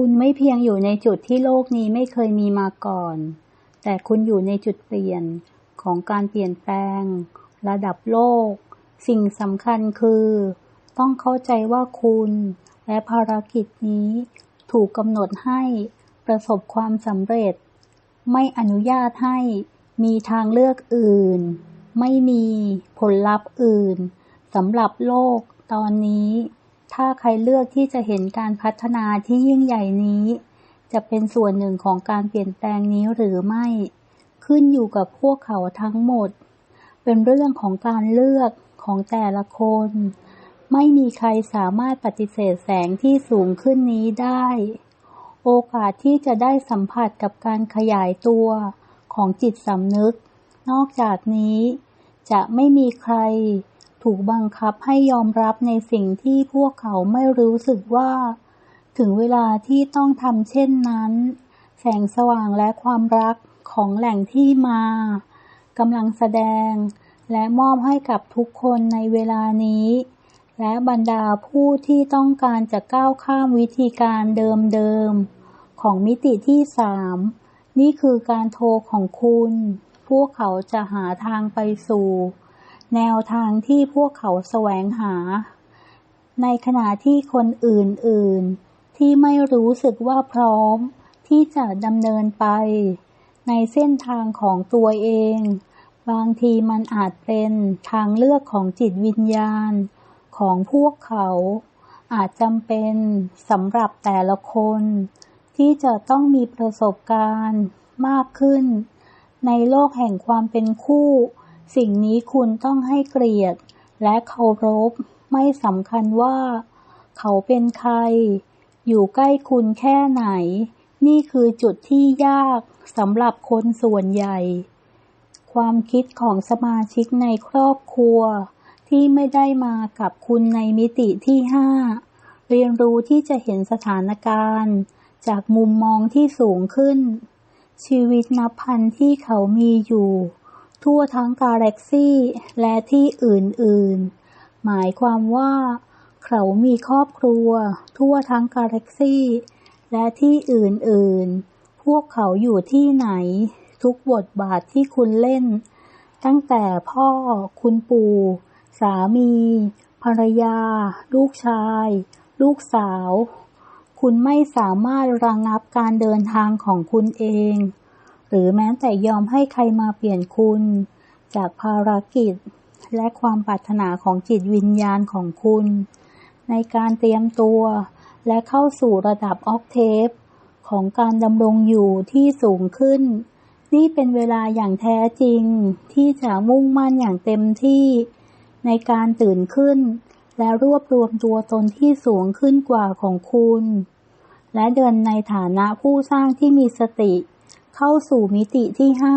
คุณไม่เพียงอยู่ในจุดที่โลกนี้ไม่เคยมีมาก่อน แต่คุณอยู่ในจุดเปลี่ยนของการเปลี่ยนแปลง ระดับโลก สิ่งสำคัญคือ ต้องเข้าใจว่าคุณและภารกิจนี้ถูกกำหนดให้ประสบความสำเร็จ ไม่อนุญาตให้มีทางเลือกอื่น ไม่มีผลลัพธ์อื่นสำหรับโลกตอนนี้ ถ้าใครเลือกที่จะเห็นการพัฒนาที่ยิ่งใหญ่นี้ จะเป็นส่วนหนึ่งของการเปลี่ยนแปลงนี้หรือไม่ ขึ้นอยู่กับพวกเขาทั้งหมด เป็นเรื่องของการเลือกของแต่ละคน ไม่มีใครสามารถปฏิเสธแสงที่สูงขึ้นนี้ได้ โอกาสที่จะได้สัมผัสกับการขยายตัวของจิตสำนึก นอกจากนี้จะไม่มีใคร ถูกบังคับให้ยอมรับในสิ่งที่พวกเขาไม่รู้สึกว่า ถึงเวลาที่ต้องทำเช่นนั้น แสงสว่างและความรักของแหล่งที่มากำลังแสดง และมอบให้กับทุกคนในเวลานี้ และบรรดาผู้ที่ต้องการจะก้าวข้ามวิธีการเดิมๆของมิติที่สามนี่คือการโทรของคุณ พวกเขาจะหาทางไปสู่ แนวทางที่พวกเขาแสวงหา ในขณะที่คนอื่นๆ ที่ไม่รู้สึกว่าพร้อม ที่จะดำเนินไป ในเส้นทางของตัวเอง บางทีมันอาจเป็นทางเลือกของจิตวิญญาณ ของพวกเขาอาจจำเป็นสำหรับแต่ละคน ที่จะต้องมีประสบการณ์มากขึ้น ในโลกแห่งความเป็นคู่ สิ่งนี้คุณต้องให้เกลียรติและเคารพ ไม่สำคัญว่า เขาเป็นใคร อยู่ใกล้คุณแค่ไหน นี่คือจุดที่ยากสำหรับคนส่วนใหญ่ ความคิดของสมาชิกในครอบครัว ที่ไม่ได้มากับคุณในมิติที่ห้าเรียนรู้ที่จะเห็นสถานการณ์ จากมุมมองที่สูงขึ้น ชีวิตนับพันที่เขามีอยู่ ทั่วทั้งกาแล็กซี่และที่อื่นๆ หมายความว่า เขามีครอบครัว ทั่วทั้งกาแล็กซี่และที่อื่นๆ พวกเขาอยู่ที่ไหน ทุกบทบาทที่คุณเล่น ตั้งแต่พ่อ คุณปู่ สามี ภรรยา ลูกชาย ลูกสาว คุณไม่สามารถระงงับการเดินทางของคุณเอง หรือแม้แต่ยอมให้ใครมาเปลี่ยนคุณ จากภารกิจและความปรารถนาของจิตวิญญาณของคุณ ในการเตรียมตัวและเข้าสู่ระดับออกเทปของการดำรงอยู่ที่สูงขึ้น นี่เป็นเวลาอย่างแท้จริงที่จะมุ่งมั่นอย่างเต็มที่ ในการตื่นขึ้น และรวบรวมตัวตนที่สูงขึ้นกว่าของคุณ และเดินในฐานะผู้สร้างที่มีสติ เข้าสู่มิติที่ห้า